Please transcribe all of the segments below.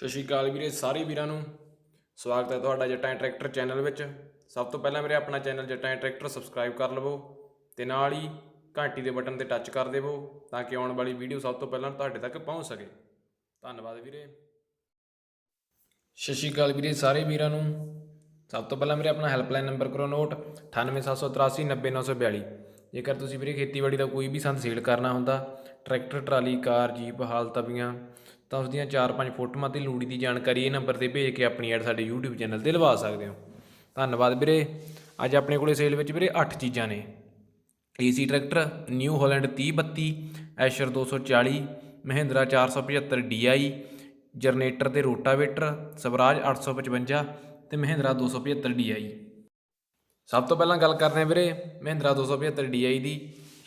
ਸਤਿ ਸ਼੍ਰੀ ਅਕਾਲ ਵੀਰੇ, ਸਾਰੇ ਵੀਰਾਂ ਨੂੰ। ਸਵਾਗਤ ਹੈ ਤੁਹਾਡਾ ਜੱਟਾਂ ਟਰੈਕਟਰ ਚੈਨਲ ਵਿੱਚ। ਸਭ ਤੋਂ ਪਹਿਲਾਂ ਮੇਰੇ ਆਪਣਾ ਚੈਨਲ ਜੱਟਾਂ ਟਰੈਕਟਰ ਸਬਸਕ੍ਰਾਈਬ ਕਰ ਲਵੋ ਤੇ ਨਾਲ ਹੀ ਘੰਟੀ ਦੇ ਬਟਨ ਤੇ ਟੱਚ ਕਰ ਦੇਵੋ ਤਾਂ ਕਿ ਆਉਣ ਵਾਲੀ ਵੀਡੀਓ ਸਭ ਤੋਂ ਪਹਿਲਾਂ ਤੁਹਾਡੇ ਤੱਕ ਪਹੁੰਚ ਸਕੇ। ਧੰਨਵਾਦ ਵੀਰੇ। ਸਤਿ ਸ਼੍ਰੀ ਅਕਾਲ ਵੀਰੇ, ਸਾਰੇ ਵੀਰਾਂ ਨੂੰ। ਸਭ ਤੋਂ ਪਹਿਲਾਂ ਮੇਰੇ ਆਪਣਾ ਹੈਲਪਲਾਈਨ ਨੰਬਰ ਕਰੋ ਨੋਟ 9878390942 ਜੇਕਰ ਤੁਸੀਂ ਵੀਰੇ ਖੇਤੀਬਾੜੀ ਦਾ ਕੋਈ ਵੀ ਸੰਦ ਸੇਲ ਕਰਨਾ ਹੁੰਦਾ, ਟਰੈਕਟਰ, ਟਰਾਲੀ, ਕਾਰ, ਜੀਪ, ਹਾਲ ਤਵੀਆਂ ਤਾਂ ਉਸ ਦੀਆਂ 4-5 ਫੋਟੋਆਂ ਤੇ ਲੂੜੀ ਦੀ ਜਾਣਕਾਰੀ ਇਹ ਨੰਬਰ ਤੇ ਭੇਜ ਕੇ ਆਪਣੀ ਐਡ ਸਾਡੇ YouTube ਚੈਨਲ ਤੇ ਲਵਾ ਸਕਦੇ ਹੋ। ਧੰਨਵਾਦ ਵੀਰੇ। ਅੱਜ ਆਪਣੇ ਕੋਲੇ ਸੇਲ ਵਿੱਚ ਵੀਰੇ 8 ਚੀਜ਼ਾਂ ਨੇ। AC tractor, New Holland 3032 Eicher 240 Mahindra 475 DI generator ਤੇ ਰੋਟਾਵੇਟਰ, ਸਵਰਾਜ 855 ਤੇ ਮਹਿੰਦਰਾ 275 DI ਸਭ ਤੋਂ ਪਹਿਲਾਂ ਗੱਲ ਕਰਦੇ ਹਾਂ ਵੀਰੇ ਮਹਿੰਦਰਾ 275 DI ਦੀ।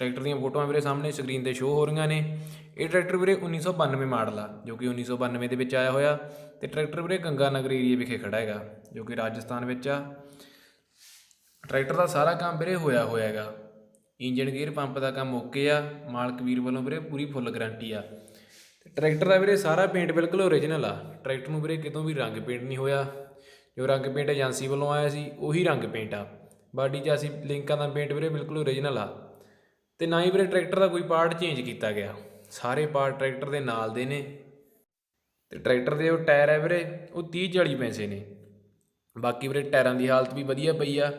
ਟਰੈਕਟਰ ਦੀਆਂ ਫੋਟੋਆਂ ਵੀਰੇ ਸਾਹਮਣੇ ਸਕਰੀਨ ਤੇ ਸ਼ੋ ਹੋ ਰਹੀਆਂ ਨੇ। ਇਹ ਟਰੈਕਟਰ ਵੀਰੇ 1992 ਮਾਡਲ ਆ, ਜੋ ਕਿ 1992 ਦੇ ਵਿੱਚ ਆਇਆ ਹੋਇਆ। ਤੇ ਟਰੈਕਟਰ ਵੀਰੇ ਗੰਗਾ ਨਗਰ ਏਰੀਆ ਵਿਖੇ ਖੜਾ ਹੈਗਾ, ਜੋ ਕਿ ਰਾਜਸਥਾਨ ਵਿੱਚ ਆ। ਟਰੈਕਟਰ ਦਾ ਸਾਰਾ ਕੰਮ ਵੀਰੇ ਹੋਇਆ ਹੋਇਆ ਹੈਗਾ। ਇੰਜਨ ਗੇਅਰ ਪੰਪ ਦਾ ਕੰਮ ਓਕੇ ਆ, ਮਾਲਕ ਵੀਰ ਵੱਲੋਂ ਵੀਰੇ ਪੂਰੀ ਫੁੱਲ ਗਾਰੰਟੀ ਆ। ਤੇ ਟਰੈਕਟਰ ਦਾ ਵੀਰੇ ਸਾਰਾ ਪੇਂਟ ਬਿਲਕੁਲ ਓਰੀਜਨਲ ਆ। ਟਰੈਕਟਰ ਨੂੰ ਵੀਰੇ ਕਿਤੋਂ ਵੀ ਰੰਗ ਪੇਂਟ ਨਹੀਂ ਹੋਇਆ। ਜੋ ਰੰਗ ਪੇਂਟ ਏਜੰਸੀ ਵੱਲੋਂ ਆਇਆ ਸੀ, ਉਹੀ ਰੰਗ ਪੇਂਟ ਆ। ਬਾਡੀ 'ਚ ਅਸੀਂ ਲਿੰਕਾਂ ਦਾ ਪੇਂਟ ਵੀਰੇ ਬਿਲਕੁਲ ਓਰੀਜਨਲ ਆ। ਤੇ ਨਾ ਹੀ ਵੀਰੇ ਟਰੈਕਟਰ ਦਾ ਕੋਈ ਪਾਰਟ ਚੇਂਜ ਕੀਤਾ ਗਿਆ। ਸਾਰੇ ਪਾਰਟ ਟਰੈਕਟਰ ਦੇ ਨਾਲ ਦੇ ਨੇ। ਤੇ ਟਰੈਕਟਰ ਦੇ ਉਹ ਟਾਇਰ ਹੈ ਵੀਰੇ, ਉਹ 30 40 ਪੈਸੇ ਨੇ। ਬਾਕੀ ਵੀਰੇ ਟਾਇਰਾਂ ਦੀ ਹਾਲਤ ਵੀ ਵਧੀਆ ਪਈ ਆ।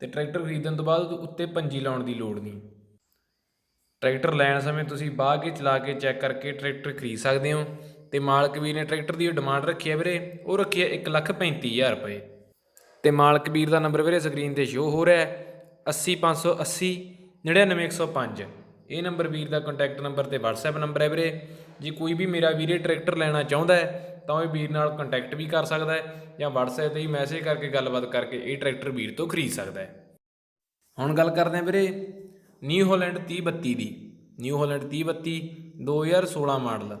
ਤੇ ਟਰੈਕਟਰ ਖਰੀਦਣ ਤੋਂ ਬਾਅਦ ਉੱਤੇ ਪੰਜੀ ਲਾਉਣ ਦੀ ਲੋੜ ਨਹੀਂ। ਟਰੈਕਟਰ ਲੈਣ ਸਮੇਂ ਤੁਸੀਂ ਬਾਹ ਕੇ ਚਲਾ ਕੇ ਚੈੱਕ ਕਰਕੇ ਟਰੈਕਟਰ ਖਰੀਦ ਸਕਦੇ ਹੋ। ਤੇ ਮਾਲਕ ਵੀਰ ਨੇ ਟਰੈਕਟਰ ਦੀ ਡਿਮਾਂਡ ਰੱਖੀ ਹੈ ਵੀਰੇ, ਉਹ ਰੱਖੀ ਹੈ 135000 ਰੁਪਏ। ਤੇ ਮਾਲਕ ਵੀਰ ਦਾ ਨੰਬਰ ਵੀਰੇ ਸਕਰੀਨ ਤੇ ਸ਼ੋ ਹੋ ਰਿਹਾ ਹੈ। 80580 99105 ਇਹ ਨੰਬਰ ਵੀਰ ਦਾ ਕੰਟੈਕਟ ਨੰਬਰ ਤੇ WhatsApp ਨੰਬਰ ਹੈ ਵੀਰੇ। ਜੇ ਕੋਈ ਵੀ ਮੇਰਾ ਵੀਰੇ ਟਰੈਕਟਰ ਲੈਣਾ ਚਾਹੁੰਦਾ ਹੈ, ਤਾਂ ਉਹ ਵੀਰ ਨਾਲ ਕੰਟੈਕਟ ਵੀ ਕਰ ਸਕਦਾ ਹੈ ਜਾਂ WhatsApp ਤੇ ਹੀ ਮੈਸੇਜ ਕਰਕੇ ਗੱਲਬਾਤ ਕਰਕੇ ਇਹ ਟਰੈਕਟਰ ਵੀਰ ਤੋਂ ਖਰੀਦ ਸਕਦਾ ਹੈ। ਹੁਣ ਗੱਲ ਕਰਦੇ ਹਾਂ ਵੀਰੇ ਨਿਊ ਹਾਲੈਂਡ 3032 ਦੀ। New Holland 3032 2016 model.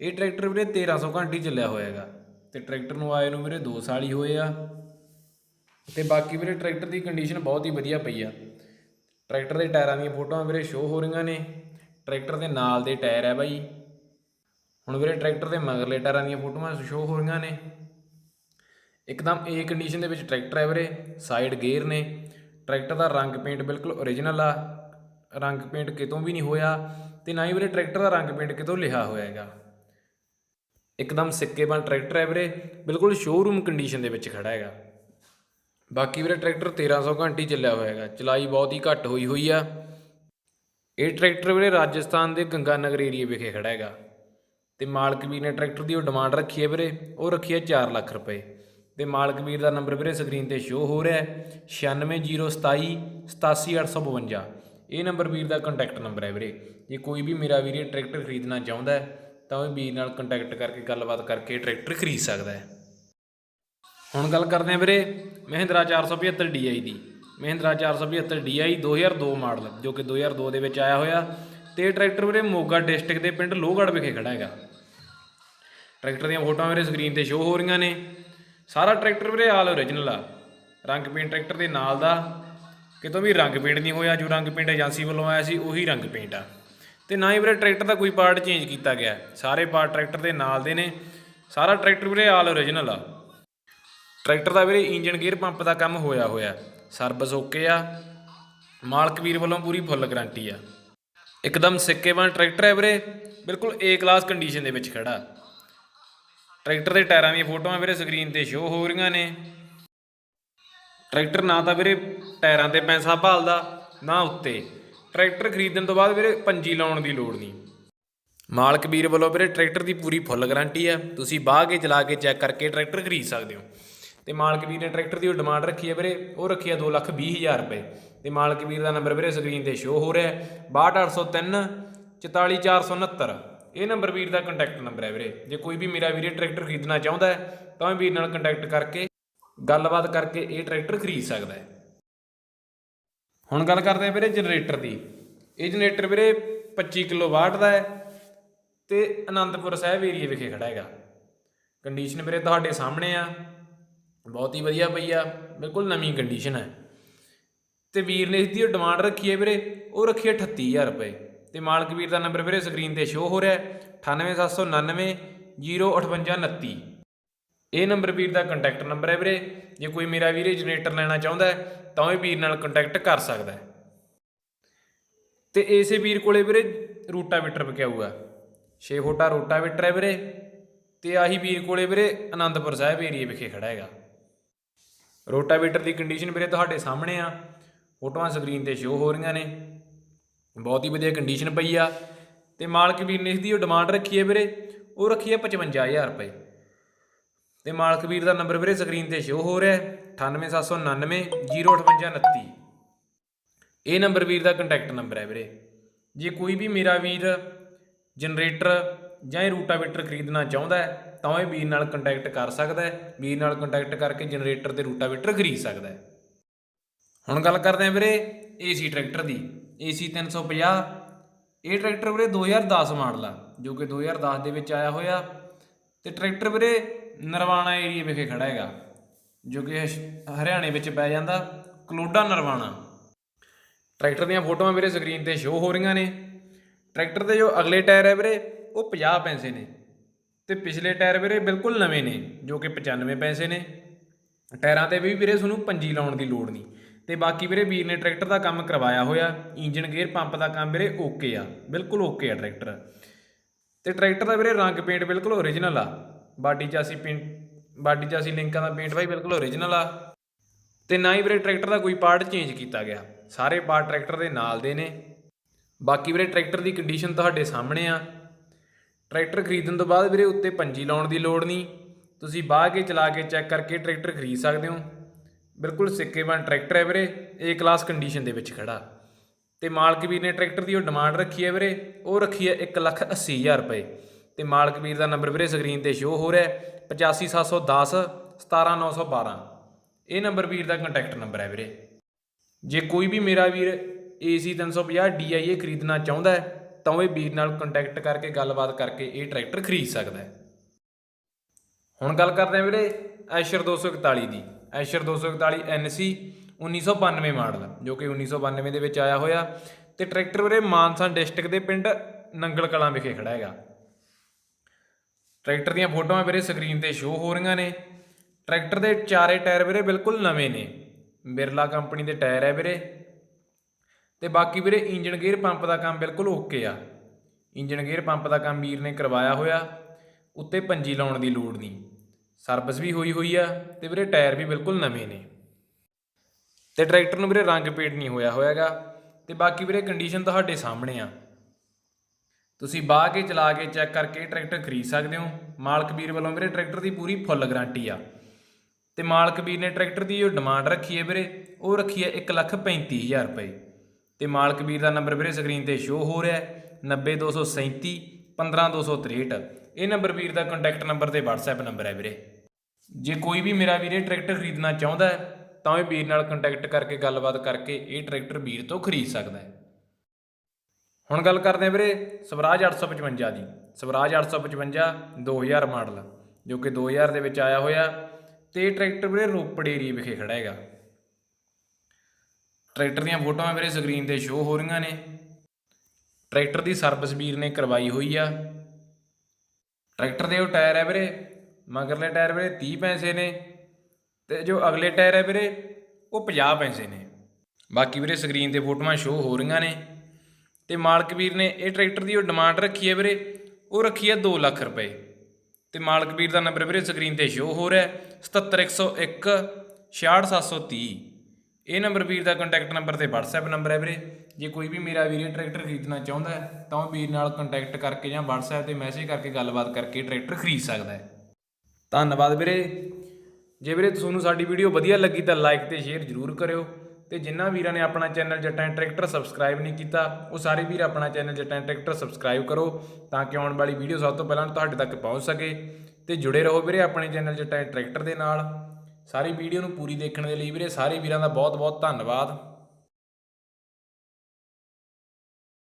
ਇਹ ਟਰੈਕਟਰ ਵੀਰੇ 1300 ਘੰਟੇ ਹੀ ਚੱਲਿਆ ਹੋਇਆ ਹੈਗਾ। ਤੇ ਟਰੈਕਟਰ ਨੂੰ ਆਏ ਨੂੰ ਵੀਰੇ 2 ਸਾਲ ਹੀ ਹੋਏ ਆ। ਤੇ ਬਾਕੀ ਵੀਰੇ ਟਰੈਕਟਰ ਦੀ ਕੰਡੀਸ਼ਨ ਬਹੁਤ ਹੀ ਵਧੀਆ ਪਈ ਆ। ਟਰੈਕਟਰ ਦੇ ਟਾਇਰਾਂ ਦੀਆਂ ਫੋਟੋਆਂ ਵੀਰੇ ਸ਼ੋ ਹੋ ਰਹੀਆਂ ਨੇ। ਟਰੈਕਟਰ ਦੇ ਨਾਲ ਦੇ ਟਾਇਰ ਹੈ ਬਾਈ। ਹੁਣ ਵੀਰੇ ਟਰੈਕਟਰ ਦੇ ਮਗਰਲੇ ਟਾਇਰਾਂ ਦੀਆਂ ਫੋਟੋਆਂ ਸ਼ੋ ਹੋ ਰਹੀਆਂ ਨੇ। ਇੱਕਦਮ ਏ ਕੰਡੀਸ਼ਨ ਦੇ ਵਿੱਚ ਟਰੈਕਟਰ ਹੈ ਵੀਰੇ ਸਾਈਡ ਗੇਅਰ ਨੇ। ਟਰੈਕਟਰ ਦਾ ਰੰਗ ਪੇਂਟ ਬਿਲਕੁਲ ਓਰੀਜਨਲ ਆ। ਰੰਗ ਪੇਂਟ ਕਿਤੋਂ ਵੀ ਨਹੀਂ ਹੋਇਆ ਤੇ ਨਾ ਹੀ ਵੀਰੇ ਟਰੈਕਟਰ ਦਾ ਰੰਗ ਪੇਂਟ ਕਿਤੋਂ ਲਿਖਿਆ ਹੋਇਆ ਹੈਗਾ। ਇੱਕਦਮ ਸਿੱਕੇਬਲ ਟਰੈਕਟਰ ਹੈ ਵੀਰੇ, ਬਿਲਕੁਲ ਸ਼ੋਰੂਮ ਕੰਡੀਸ਼ਨ ਦੇ ਵਿੱਚ ਖੜਾ ਹੈਗਾ। ਬਾਕੀ ਵੀਰੇ ਟਰੈਕਟਰ 1300 ਘੰਟੇ ਹੀ ਚੱਲਿਆ ਹੋਇਆ ਹੈਗਾ। ਚਲਾਈ ਬਹੁਤ ਹੀ ਘੱਟ ਹੋਈ ਹੋਈ ਆ। ਇਹ ਟਰੈਕਟਰ ਵੀਰੇ ਰਾਜਸਥਾਨ ਦੇ ਗੰਗਾ ਨਗਰ ਏਰੀਆ ਵਿਖੇ ਖੜਾ ਹੈਗਾ। ਤੇ ਮਾਲਕ ਵੀਰ ਨੇ ਟਰੈਕਟਰ ਦੀ ਉਹ ਡਿਮਾਂਡ ਰੱਖੀ ਹੈ ਵੀਰੇ, ਉਹ ਰੱਖੀ ਹੈ 4 ਲੱਖ ਰੁਪਏ। ਤੇ ਮਾਲਕ ਵੀਰ ਦਾ ਨੰਬਰ ਵੀਰੇ ਸਕਰੀਨ ਤੇ ਸ਼ੋ ਹੋ ਰਿਹਾ ਹੈ। 96027 87852 ਇਹ ਨੰਬਰ ਵੀਰ ਦਾ ਕੰਟੈਕਟ ਨੰਬਰ ਹੈ ਵੀਰੇ। ਜੇ ਕੋਈ ਵੀ ਮੇਰਾ ਵੀਰੇ ਟਰੈਕਟਰ ਖਰੀਦਣਾ ਚਾਹੁੰਦਾ ਹੈ, ਤਾਂ ਉਹ ਵੀਰ ਨਾਲ ਕੰਟੈਕਟ ਕਰਕੇ ਗੱਲਬਾਤ ਕਰਕੇ ਟਰੈਕਟਰ ਖਰੀਦ ਸਕਦਾ ਹੈ। ਹੁਣ ਗੱਲ ਕਰਦੇ ਹਾਂ ਵੀਰੇ ਮਹਿੰਦਰਾ 475 DI ਦੀ। ਮਹਿੰਦਰਾ 475 DI 2002 ਮਾਡਲ, ਜੋ ਕਿ 2002 ਦੇ ਵਿੱਚ ਆਇਆ ਹੋਇਆ। ਤੇ ਟਰੈਕਟਰ ਵੀਰੇ ਮੋਗਾ ਡਿਸਟ੍ਰਿਕਟ ਦੇ ਪਿੰਡ ਲੋਹਗੜ੍ਹ ਵਿਖੇ ਖੜਾ ਹੈਗਾ। ਟਰੈਕਟਰ ਦੀਆਂ ਫੋਟੋਆਂ ਵੀਰੇ ਸਕਰੀਨ ਤੇ ਸ਼ੋ ਹੋ ਰਹੀਆਂ ਨੇ। ਸਾਰਾ ਟਰੈਕਟਰ ਵੀਰੇ ਆਲ ਓਰੀਜਨਲ ਆ। ਰੰਗ ਪੇਂਟ ਟਰੈਕਟਰ ਦੇ ਨਾਲ ਦਾ। ਕਿਤੋਂ ਵੀ ਰੰਗ ਪੇਂਟ ਨਹੀਂ ਹੋਇਆ, ਜੋ ਰੰਗ ਪੇਂਟ ਏਜੰਸੀ ਵੱਲੋਂ ਆਇਆ ਸੀ, ਉਹੀ ਰੰਗ ਪੇਂਟ ਆ। ਤੇ ਨਾ ਹੀ ਵੀਰੇ ਟਰੈਕਟਰ ਦਾ ਕੋਈ ਪਾਰਟ ਚੇਂਜ ਕੀਤਾ ਗਿਆ। ਸਾਰੇ ਪਾਰਟ ਟਰੈਕਟਰ ਦੇ ਨਾਲ ਦੇ ਨੇ। ਸਾਰਾ ਟਰੈਕਟਰ ਵੀਰੇ ਆਲ ਓਰੀਜਨਲ ਆ। ਟਰੈਕਟਰ ਦਾ ਵੀਰੇ ਇੰਜਨ ਗੇਅਰ ਪੰਪ ਦਾ ਕੰਮ ਹੋਇਆ ਹੋਇਆ। ਸਰਵਿਸ ਓਕੇ ਆ। ਮਾਲਕ ਵੀਰ ਵੱਲੋਂ ਪੂਰੀ ਫੁੱਲ ਗਾਰੰਟੀ ਆ। ਇੱਕਦਮ ਸਿੱਕੇਵਾਨ ਟਰੈਕਟਰ ਹੈ ਵੀਰੇ। ਬਿਲਕੁਲ ਏ ਕਲਾਸ ਕੰਡੀਸ਼ਨ ਦੇ ਵਿੱਚ ਖੜਾ। ਟਰੈਕਟਰ ਦੇ ਟਾਇਰਾਂ ਦੀਆਂ ਫੋਟੋਆਂ ਵੀਰੇ ਸਕਰੀਨ ਤੇ ਸ਼ੋ ਹੋ ਰਹੀਆਂ ਨੇ। ਟਰੈਕਟਰ ਨਾ ਤਾਂ ਵੀਰੇ ਟਾਇਰਾਂ ਤੇ ਪੈਸਾ ਭਾਲਦਾ, ਨਾ ਉੱਤੇ। ਟਰੈਕਟਰ ਖਰੀਦਣ ਤੋਂ ਬਾਅਦ ਵੀਰੇ ਪੰਜੀ ਲਾਉਣ ਦੀ ਲੋੜ ਨਹੀਂ। ਮਾਲਕ ਵੀਰ ਵੱਲੋਂ ਵੀਰੇ ਟਰੈਕਟਰ ਦੀ ਪੂਰੀ ਫੁੱਲ ਗਾਰੰਟੀ ਆ। ਤੁਸੀਂ ਬਾਹ ਕੇ ਚਲਾ ਕੇ ਚੈੱਕ ਕਰਕੇ ਟਰੈਕਟਰ ਖਰੀਦ ਸਕਦੇ ਹੋ। ਤੇ ਮਾਲਕ ਵੀਰ ਨੇ ਟਰੈਕਟਰ ਦੀ ਉਹ ਡਿਮਾਂਡ ਰੱਖੀ ਹੈ ਵੀਰੇ, ਉਹ ਰੱਖੀ ਹੈ 220000 ਰੁਪਏ। ਤੇ ਮਾਲਕ ਵੀਰ ਦਾ ਨੰਬਰ ਵੀਰੇ ਸਕਰੀਨ ਤੇ ਸ਼ੋ ਹੋ ਰਿਹਾ ਹੈ। 62803 44469 ਇਹ ਨੰਬਰ ਵੀਰ ਦਾ ਕੰਟੈਕਟ ਨੰਬਰ ਹੈ ਵੀਰੇ। ਜੇ ਕੋਈ ਵੀ ਮੇਰਾ ਵੀਰੇ ਟਰੈਕਟਰ ਖਰੀਦਣਾ ਚਾਹੁੰਦਾ ਹੈ, ਤਾਂ ਵੀਰ ਨਾਲ ਕੰਟੈਕਟ ਕਰਕੇ ਗੱਲਬਾਤ ਕਰਕੇ ਇਹ ਟਰੈਕਟਰ ਖਰੀਦ ਸਕਦਾ ਹੈ। ਹੁਣ ਗੱਲ ਕਰਦੇ ਹਾਂ ਵੀਰੇ ਜਨਰੇਟਰ ਦੀ। ਇਹ ਜਨਰੇਟਰ ਵੀਰੇ 25 ਕਿਲੋ ਵਾਟ ਦਾ ਹੈ ਤੇ ਆਨੰਦਪੁਰ ਸਾਹਿਬ ਏਰੀਆ ਵਿਖੇ ਖੜਾ ਹੈਗਾ। ਕੰਡੀਸ਼ਨ ਵੀਰੇ ਤੁਹਾਡੇ ਸਾਹਮਣੇ ਆ। ਬਹੁਤ ਹੀ ਵਧੀਆ ਪਈ ਆ, ਬਿਲਕੁਲ ਨਵੀਂ ਕੰਡੀਸ਼ਨ ਹੈ ਤੇ ਵੀਰ ਨੇ ਇਸ ਦੀ ਡਿਮਾਂਡ ਰੱਖੀ ਹੈ ਵੀਰੇ, ਉਹ ਰੱਖੀ ਹੈ 38000 ਰੁਪਏ। ਤੇ ਮਾਲਕ ਵੀਰ ਦਾ ਨੰਬਰ ਵੀਰੇ ਸਕਰੀਨ ਤੇ ਸ਼ੋ ਹੋ ਰਿਹਾ ਹੈ 98799 05829 ਇਹ ਨੰਬਰ ਵੀਰ ਦਾ ਕੰਟੈਕਟ ਨੰਬਰ ਹੈ ਵੀਰੇ, ਜੇ ਕੋਈ ਮੇਰਾ ਵੀਰੇ ਜਨਰੇਟਰ ਲੈਣਾ ਚਾਹੁੰਦਾ ਹੈ, ਤਾਂ ਉਹ ਵੀਰ ਨਾਲ ਕੰਟੈਕਟ ਕਰ ਸਕਦਾ ਹੈ। ਤੇ ਇਸੇ ਵੀਰ ਕੋਲੇ ਵੀਰੇ ਰੂਟਾਵੀਟਰ ਵਿਕਿਆਊਗਾ 6 ਫੁੱਟਾ ਰੋਟਾਵੇਟਰ ਹੈ ਵੀਰੇ, ਤੇ ਆਹੀ ਵੀਰ ਕੋਲੇ ਵੀਰੇ ਆਨੰਦਪੁਰ ਸਾਹਿਬ ਏਰੀਏ ਵਿਖੇ ਖੜਾ ਹੈਗਾ। ਰੋਟਾਵੇਟਰ ਦੀ ਕੰਡੀਸ਼ਨ ਵੀਰੇ ਤੁਹਾਡੇ ਸਾਹਮਣੇ ਆ। ਫੋਟੋਆਂ ਸਕਰੀਨ ਤੇ ਸ਼ੋ ਹੋ ਰਹੀਆਂ ਨੇ। ਬਹੁਤ ਹੀ ਵਧੀਆ ਕੰਡੀਸ਼ਨ ਪਈ ਆ। ਤੇ ਮਾਲਕ ਵੀਰ ਨੇ ਇਸ ਦੀ ਉਹ ਡਿਮਾਂਡ ਰੱਖੀ ਹੈ ਵੀਰੇ। ਉਹ ਰੱਖੀ ਹੈ 55000 ਰੁਪਏ। ਤੇ ਮਾਲਕ ਵੀਰ ਦਾ ਨੰਬਰ ਵੀਰੇ ਸਕਰੀਨ ਤੇ ਸ਼ੋ ਹੋ ਰਿਹਾ ਹੈ। 98799 05829 ਇਹ ਨੰਬਰ ਵੀਰ ਦਾ ਕੰਟੈਕਟ ਨੰਬਰ ਹੈ ਵੀਰੇ। ਜੇ ਕੋਈ ਵੀ ਮੇਰਾ ਵੀਰ ਜਨਰੇਟਰ ਜਾਂ ਇਹ ਰੂਟਾਵੇਟਰ ਖਰੀਦਣਾ ਚਾਹੁੰਦਾ ਹੈ ਤਾਂ ਉਹ ਇਹ ਵੀਰ ਨਾਲ ਕੰਟੈਕਟ ਕਰ ਸਕਦਾ ਹੈ, ਵੀਰ ਨਾਲ ਕੰਟੈਕਟ ਕਰਕੇ ਜਨਰੇਟਰ ਤੇ ਰੂਟਾਵੇਟਰ ਖਰੀਦ ਸਕਦਾ ਹੈ। ਹੁਣ ਗੱਲ ਕਰਦੇ ਹਾਂ ਵੀਰੇ ਏਸੀ ਟਰੈਕਟਰ ਦੀ। ਏਸੀ 350 ਇਹ ਟਰੈਕਟਰ ਵੀਰੇ 2010 ਮਾਡਲ ਆ, ਜੋ ਕਿ 2010 ਦੇ ਵਿੱਚ ਆਇਆ ਹੋਇਆ। ਤੇ ਟਰੈਕਟਰ ਵੀਰੇ ਨਰਵਾਣਾ ਏਰੀਆ ਵਿਖੇ ਖੜਾ ਹੈਗਾ, ਜੋ ਕਿ ਹਰਿਆਣੇ ਵਿੱਚ ਪੈ ਜਾਂਦਾ, ਕਲੋਡਾ ਨਰਵਾਣਾ। ਟਰੈਕਟਰ ਦੀਆਂ ਫੋਟੋਆਂ ਵੀਰੇ ਸਕਰੀਨ ਤੇ ਸ਼ੋ ਹੋ ਰਹੀਆਂ ਨੇ। ਟਰੈਕਟਰ ਦੇ ਜੋ ਅਗਲੇ ਟਾਇਰ ਹੈ ਵੀਰੇ, ਉਹ 50 ਪੈਸੇ ਨੇ। ਤੇ ਪਿਛਲੇ ਟਾਇਰ ਵੀਰੇ ਬਿਲਕੁਲ ਨਵੇਂ ਨੇ, ਜੋ ਕਿ 95 ਪੈਸੇ ਨੇ। ਟਾਇਰਾਂ ਤੇ ਵੀ ਵੀਰੇ ਤੁਹਾਨੂੰ ਪੰਜੀ ਲਾਉਣ ਦੀ ਲੋੜ ਨਹੀਂ। ਤੇ ਬਾਕੀ ਵੀਰੇ ਵੀਰ ਨੇ ਟਰੈਕਟਰ ਦਾ ਕੰਮ ਕਰਵਾਇਆ ਹੋਇਆ ਇੰਜਨ ਗੇਅਰ ਪੰਪ ਦਾ ਕੰਮ ਵੀਰੇ ਓਕੇ ਆ, ਬਿਲਕੁਲ ਓਕੇ ਆ ਟਰੈਕਟਰ। ਤੇ ਟਰੈਕਟਰ ਦਾ ਵੀਰੇ ਰੰਗ ਪੇਂਟ ਬਿਲਕੁਲ ਓਰੀਜਨਲ ਆ, body chassis paint body chassis ਲਿੰਕਾਂ ਦਾ ਪੇਂਟ ਬਾਈ ਬਿਲਕੁਲ ਓਰੀਜਨਲ ਆ। ਤੇ ਨਾ ਹੀ ਵੀਰੇ ਟਰੈਕਟਰ ਦਾ ਕੋਈ ਪਾਰਟ ਚੇਂਜ ਕੀਤਾ ਗਿਆ, ਸਾਰੇ ਪਾਰਟ ਟਰੈਕਟਰ ਦੇ ਨਾਲ ਦੇ ਨੇ। ਬਾਕੀ ਵੀਰੇ ਟਰੈਕਟਰ ਦੀ ਕੰਡੀਸ਼ਨ ਤੁਹਾਡੇ ਸਾਹਮਣੇ ਆ। ਟਰੈਕਟਰ ਖਰੀਦਣ ਤੋਂ ਬਾਅਦ ਵੀਰੇ ਉੱਤੇ ਪੰਜੀ ਲਾਉਣ ਦੀ ਲੋੜ ਨਹੀਂ। ਤੁਸੀਂ ਬਾਹ ਕੇ ਚਲਾ ਕੇ ਚੈੱਕ ਕਰਕੇ ਟਰੈਕਟਰ ਖਰੀਦ ਸਕਦੇ ਹੋ। ਬਿਲਕੁਲ ਸਿੱਕੇਵਾਨ ਟਰੈਕਟਰ ਹੈ ਵੀਰੇ ਏ ਕਲਾਸ ਕੰਡੀਸ਼ਨ ਦੇ ਵਿੱਚ ਖੜਾ। ਤੇ ਮਾਲਕ ਵੀਰ ਨੇ ਟਰੈਕਟਰ ਦੀ ਉਹ ਡਿਮਾਂਡ ਰੱਖੀ ਹੈ ਵੀਰੇ, ਉਹ ਰੱਖੀ ਹੈ 180000 ਰੁਪਏ। ਤੇ ਮਾਲਕ ਵੀਰ ਦਾ ਨੰਬਰ ਵੀਰੇ ਸਕਰੀਨ ਤੇ ਸ਼ੋ ਹੋ ਰਿਹਾ ਹੈ 85710 17912 ਇਹ ਨੰਬਰ ਵੀਰ ਦਾ ਕੰਟੈਕਟ ਨੰਬਰ ਹੈ ਵੀਰੇ। ਜੇ ਕੋਈ ਵੀ ਮੇਰਾ ਵੀਰ AC 350 DIA ਖਰੀਦਣਾ ਚਾਹੁੰਦਾ ਹੈ ਤਾਂ ਉਹ ਇਹ ਵੀਰ ਨਾਲ ਕੰਟੈਕਟ ਕਰਕੇ ਗੱਲਬਾਤ ਕਰਕੇ ਇਹ ਟਰੈਕਟਰ ਖਰੀਦ ਸਕਦਾ ਹੈ। ਹੁਣ ਗੱਲ ਕਰਦੇ ਹਾਂ ਵੀਰੇ ਐਸ਼ਰ 241 ਦੀ। ਐਸ਼ਰ 241 NC 1992 ਮਾਡਲ, ਜੋ ਕਿ 1992 ਦੇ ਵਿੱਚ ਆਇਆ ਹੋਇਆ। ਤੇ ਟਰੈਕਟਰ ਵੀਰੇ ਮਾਨਸਾ ਡਿਸਟ੍ਰਿਕਟ ਦੇ ਪਿੰਡ ਨੰਗਲ ਕਲਾਂ ਵਿਖੇ ਖੜਾ ਹੈਗਾ। ਟਰੈਕਟਰ ਦੀਆਂ ਫੋਟੋਆਂ ਵੀਰੇ ਸਕਰੀਨ ਤੇ ਸ਼ੋ ਹੋ ਰਹੀਆਂ ਨੇ। ਟਰੈਕਟਰ ਦੇ ਚਾਰੇ ਟਾਇਰ ਵੀਰੇ ਬਿਲਕੁਲ ਨਵੇਂ ਨੇ। ਬਿਰਲਾ ਕੰਪਨੀ ਦੇ ਟਾਇਰ ਹੈ ਵੀਰੇ। ਤੇ ਬਾਕੀ ਵੀਰੇ ਇੰਜਨ ਗੇਅਰ ਪੰਪ ਦਾ ਕੰਮ ਬਿਲਕੁਲ ਓਕੇ ਆ। ਇੰਜਨ ਗੇਅਰ ਪੰਪ ਦਾ ਕੰਮ ਵੀਰ ਨੇ ਕਰਵਾਇਆ ਹੋਇਆ, ਉੱਤੇ ਪੰਜੀ ਲਾਉਣ ਦੀ ਲੋੜ ਨਹੀਂ। ਸਰਵਿਸ ਵੀ ਹੋਈ ਹੋਈ ਆ ਤੇ ਵੀਰੇ ਟਾਇਰ ਵੀ ਬਿਲਕੁਲ ਨਵੇਂ ਨੇ। ਤੇ ਟਰੈਕਟਰ ਨੂੰ ਵੀਰੇ ਰੰਗ ਪੇਟ ਨਹੀਂ ਹੋਇਆ ਹੋਇਆਗਾ। ਤੇ ਬਾਕੀ ਵੀਰੇ ਕੰਡੀਸ਼ਨ ਤੁਹਾਡੇ ਸਾਹਮਣੇ ਆ। ਤੁਸੀਂ ਬਾਹ ਕੇ ਚਲਾ ਕੇ ਚੈੱਕ ਕਰਕੇ ਟਰੈਕਟਰ ਖਰੀਦ ਸਕਦੇ ਹੋ। ਮਾਲਕ ਵੀਰ ਵੱਲੋਂ ਵੀਰੇ ਟਰੈਕਟਰ ਦੀ ਪੂਰੀ ਫੁੱਲ ਗਾਰੰਟੀ ਆ। ਤੇ ਮਾਲਕ ਵੀਰ ਨੇ ਟਰੈਕਟਰ ਦੀ ਜੋ ਡਿਮਾਂਡ ਰੱਖੀ ਹੈ ਵੀਰੇ, ਉਹ ਰੱਖੀ ਹੈ 135000 ਰੁਪਏ। ਤੇ ਮਾਲਕ ਵੀਰ ਦਾ ਨੰਬਰ ਵੀਰੇ ਸਕਰੀਨ ਤੇ ਸ਼ੋ ਹੋ ਰਿਹਾ ਹੈ। 90237 15263 ਇਹ ਨੰਬਰ ਵੀਰ ਦਾ ਕੰਟੈਕਟ ਨੰਬਰ ਤੇ WhatsApp ਨੰਬਰ ਹੈ ਵੀਰੇ। ਜੇ ਕੋਈ ਵੀ ਮੇਰਾ ਵੀਰੇ ਟਰੈਕਟਰ ਖਰੀਦਣਾ ਚਾਹੁੰਦਾ ਹੈ, ਤਾਂ ਉਹ ਵੀਰ ਨਾਲ ਕੰਟੈਕਟ ਕਰਕੇ ਗੱਲਬਾਤ ਕਰਕੇ ਇਹ ਟਰੈਕਟਰ ਵੀਰ ਤੋਂ ਖਰੀਦ ਸਕਦਾ ਹੈ। ਹੁਣ ਗੱਲ ਕਰਦੇ ਹਾਂ ਵੀਰੇ ਸਵਰਾਜ 855 ਦੀ। ਸਵਰਾਜ 855 2000 ਮਾਡਲ, ਜੋ ਕਿ 2000 ਦੇ ਵਿੱਚ ਆਇਆ ਹੋਇਆ। ਤੇ ਇਹ ਟਰੈਕਟਰ ਵੀਰੇ ਰੋਪੜ ਏਰੀਆ ਵਿਖੇ ਖੜਾ ਹੈਗਾ। ਟਰੈਕਟਰ ਦੀਆਂ ਫੋਟੋਆਂ ਮੇਰੇ ਸਕਰੀਨ ਤੇ ਸ਼ੋ ਹੋ ਰਹੀਆਂ ਨੇ। ਟਰੈਕਟਰ ਦੀ ਸਰਵਿਸ ਵੀਰ ਨੇ ਕਰਵਾਈ ਹੋਈ ਆ। ਟਰੈਕਟਰ ਦੇ ਉਹ ਟਾਇਰ ਹੈ ਵੀਰੇ, ਮਗਰਲੇ ਟਾਇਰ ਵੀਰੇ 30 ਪੈਸੇ ਨੇ ਤੇ ਜੋ ਅਗਲੇ ਟਾਇਰ ਹੈ ਵੀਰੇ, ਉਹ 50 ਪੈਸੇ ਨੇ। ਬਾਕੀ ਵੀਰੇ ਸਕਰੀਨ ਤੇ ਫੋਟੋਆਂ ਸ਼ੋ ਹੋ ਰਹੀਆਂ ਨੇ ਤੇ ਮਾਲਕ ਵੀਰ ਨੇ ਇਹ ਟਰੈਕਟਰ ਦੀ ਉਹ ਡਿਮਾਂਡ ਰੱਖੀ ਹੈ ਵੀਰੇ, ਉਹ ਰੱਖੀ ਹੈ 2 ਲੱਖ ਰੁਪਏ। ਤੇ ਮਾਲਕ ਵੀਰ ਦਾ ਨੰਬਰ ਵੀਰੇ ਸਕਰੀਨ ਤੇ ਸ਼ੋ ਹੋ ਰਿਹਾ ਹੈ 77101 66730 ਇਹ ਨੰਬਰ ਵੀਰ ਦਾ ਕੰਟੈਕਟ ਨੰਬਰ ਤੇ WhatsApp ਨੰਬਰ ਹੈ ਵੀਰੇ। ਜੇ ਕੋਈ ਵੀ ਮੇਰਾ ਵੀਰੇ ਟਰੈਕਟਰ ਖਰੀਦਣਾ ਚਾਹੁੰਦਾ ਹੈ, ਤਾਂ ਉਹ ਵੀਰ ਨਾਲ ਕੰਟੈਕਟ ਕਰਕੇ ਜਾਂ WhatsApp ਤੇ ਮੈਸੇਜ ਕਰਕੇ ਗੱਲਬਾਤ ਕਰਕੇ ਟਰੈਕਟਰ ਖਰੀਦ ਸਕਦਾ ਹੈ। ਧੰਨਵਾਦ ਵੀਰੇ। ਜੇ ਵੀਰੇ ਤੁਹਾਨੂੰ ਸਾਡੀ ਵੀਡੀਓ ਵਧੀਆ ਲੱਗੀ ਤਾਂ ਲਾਈਕ ਤੇ ਸ਼ੇਅਰ ਜ਼ਰੂਰ ਕਰਿਓ। ਤੇ ਜਿਨ੍ਹਾਂ ਵੀਰਾਂ ਨੇ ਆਪਣਾ ਚੈਨਲ ਜੱਟਾਂ ਟਰੈਕਟਰ ਸਬਸਕ੍ਰਾਈਬ ਨਹੀਂ ਕੀਤਾ, ਉਹ ਸਾਰੇ ਵੀਰ ਆਪਣਾ ਚੈਨਲ ਜੱਟਾਂ ਟਰੈਕਟਰ ਸਬਸਕ੍ਰਾਈਬ ਕਰੋ, ਤਾਂ ਕਿ ਆਉਣ ਵਾਲੀ ਵੀਡੀਓ ਸਭ ਤੋਂ ਪਹਿਲਾਂ ਤੁਹਾਡੇ ਤੱਕ ਪਹੁੰਚ ਸਕੇ। ਤੇ ਜੁੜੇ ਰਹੋ ਵੀਰੇ ਆਪਣੇ ਚੈਨਲ ਜੱਟਾਂ ਟਰੈਕਟਰ ਦੇ ਨਾਲ। ਸਾਰੀ ਵੀਡੀਓ ਨੂੰ ਪੂਰੀ ਦੇਖਣ ਦੇ ਲਈ ਵੀਰੇ ਸਾਰੇ ਵੀਰਾਂ ਦਾ ਬਹੁਤ ਬਹੁਤ ਧੰਨਵਾਦ।